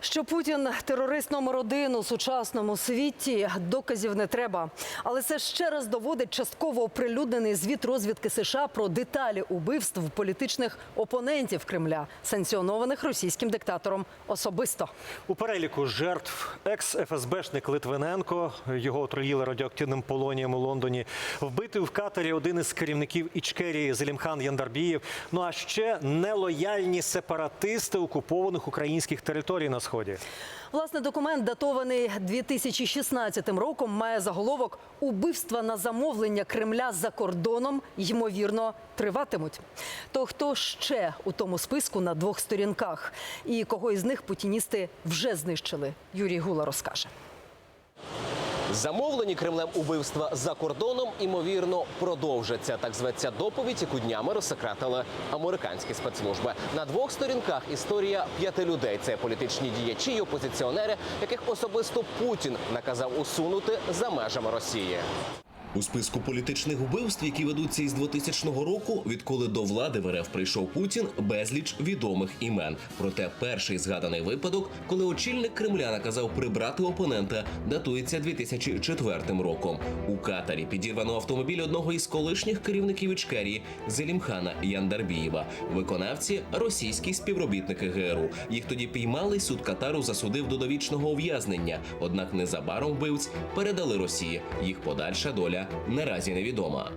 Що Путін терорист номер один у сучасному світі, доказів не треба. Але це ще раз доводить частково оприлюднений звіт розвідки США про деталі убивств політичних опонентів Кремля, санкціонованих російським диктатором особисто. У переліку жертв екс-ФСБшник Литвиненко. Його отруїли радіоактивним полонієм у Лондоні. Вбитий в катері один із керівників Ічкерії Зелімхан Яндарбієв. Ну а ще нелояльні сепаратисти окупованих українських територій на сході. Власне, документ, датований 2016 роком, має заголовок «Убивства на замовлення Кремля за кордоном, ймовірно, триватимуть». То хто ще у тому списку на двох сторінках? І кого із них путіністи вже знищили? Юрій Гула розкаже. Замовлені Кремлем убивства за кордоном, імовірно, продовжаться. Так зветься доповідь, яку днями розсекретили американські спецслужби. На двох сторінках історія п'яти людей. Це політичні діячі й опозиціонери, яких особисто Путін наказав усунути за межами Росії. У списку політичних вбивств, які ведуться із 2000 року, відколи до влади в РФ прийшов Путін, безліч відомих імен. Проте перший згаданий випадок, коли очільник Кремля наказав прибрати опонента, датується 2004 роком. У Катарі підірвано автомобіль одного із колишніх керівників Ічкерії Зелімхана Яндарбієва. Виконавці російські співробітники ГРУ. Їх тоді піймали. Суд Катару засудив до довічного ув'язнення. Однак незабаром вбивць передали Росії. Їх подальша доля наразі невідома.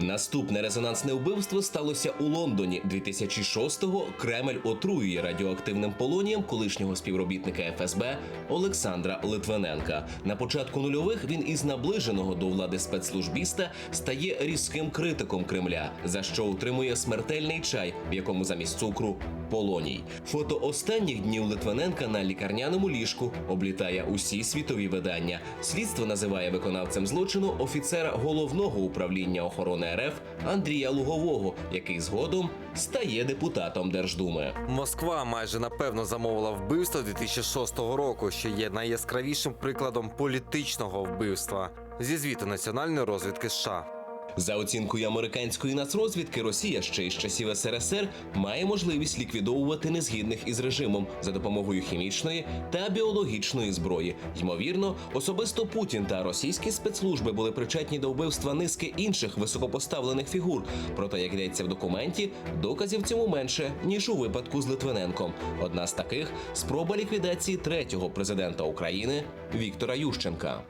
Наступне резонансне вбивство сталося у Лондоні 2006-го. Кремль отруює радіоактивним полонієм колишнього співробітника ФСБ Олександра Литвиненка. На початку нульових він із наближеного до влади спецслужбіста стає різким критиком Кремля, за що утримує смертельний чай, в якому замість цукру полоній. Фото останніх днів Литвиненка на лікарняному ліжку облітає усі світові видання. Слідство називає виконавцем злочину офіцера головного управління охорони РФ Андрія Лугового, який згодом стає депутатом Держдуми. Москва майже напевно замовила вбивство 2006 року, що є найяскравішим прикладом політичного вбивства зі звіту національної розвідки США. За оцінкою американської нацрозвідки, Росія ще із часів СРСР має можливість ліквідовувати незгідних із режимом за допомогою хімічної та біологічної зброї. Ймовірно, особисто Путін та російські спецслужби були причетні до вбивства низки інших високопоставлених фігур. Проте, як йдеться в документі, доказів цьому менше ніж у випадку з Литвиненком. Одна з таких спроба ліквідації третього президента України Віктора Ющенка.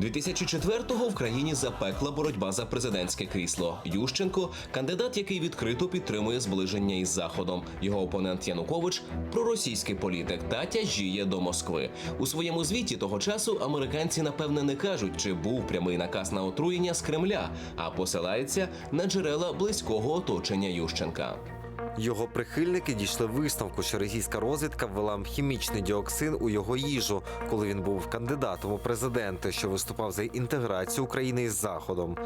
2004-го в країні запекла боротьба за президентське крісло. Ющенко кандидат, який відкрито підтримує зближення із заходом. Його опонент Янукович проросійський політик та тяжіє до Москви. У своєму звіті того часу американці напевне не кажуть, чи був прямий наказ на отруєння з Кремля, а посилаються на джерела близького оточення Ющенка. Його прихильники дійшли висновку, що російська розвідка ввела хімічний діоксин у його їжу, коли він був кандидатом у президенти, що виступав за інтеграцію України із Заходом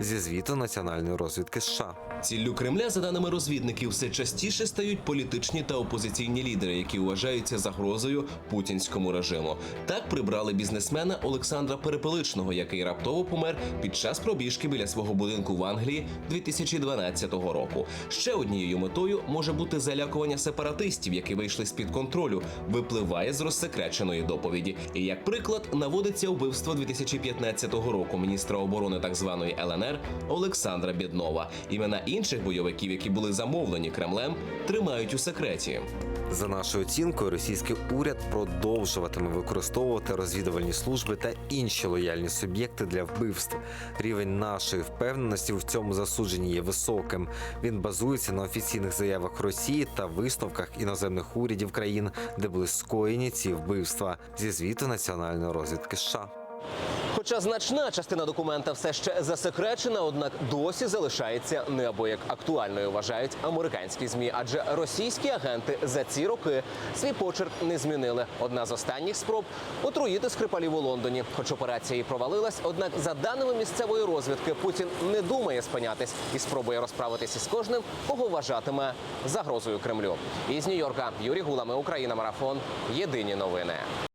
зі звіту національної розвідки США. Ціллю Кремля, за даними розвідників, все частіше стають політичні та опозиційні лідери, які вважаються загрозою путінському режиму. Так прибрали бізнесмена Олександра Перепеличного, який раптово помер під час пробіжки біля свого будинку в Англії 2012 року. Ще однією метою може бути залякування сепаратистів, які вийшли з під контролю, випливає з розсекреченої доповіді. І як приклад наводиться вбивство 2015 року міністра оборони так званої ЛНР Олександра Біднова. Імена інших бойовиків, які були замовлені Кремлем, тримають у секреті. За нашою оцінкою, російський уряд продовжуватиме використовувати розвідувальні служби та інші лояльні суб'єкти для вбивств. Рівень нашої впевненості в цьому засудженні є високим. Він базується на офіційних заявах Росії та висновках іноземних урядів країн, де були скоєні ці вбивства зі звіту національної розвідки США. Хоча значна частина документа все ще засекречена, однак досі залишається неабияк актуальною, вважають американські змі. Адже російські агенти за ці роки свій почерк не змінили. Одна з останніх спроб отруїти скрипалів у Лондоні. Хоч операція і провалилась, однак, за даними місцевої розвідки, Путін не думає спинятись і спробує розправитися з кожним, кого вважатиме загрозою Кремлю. Із Нью-Йорка Юрій Гулами, Україна, марафон. Єдині новини.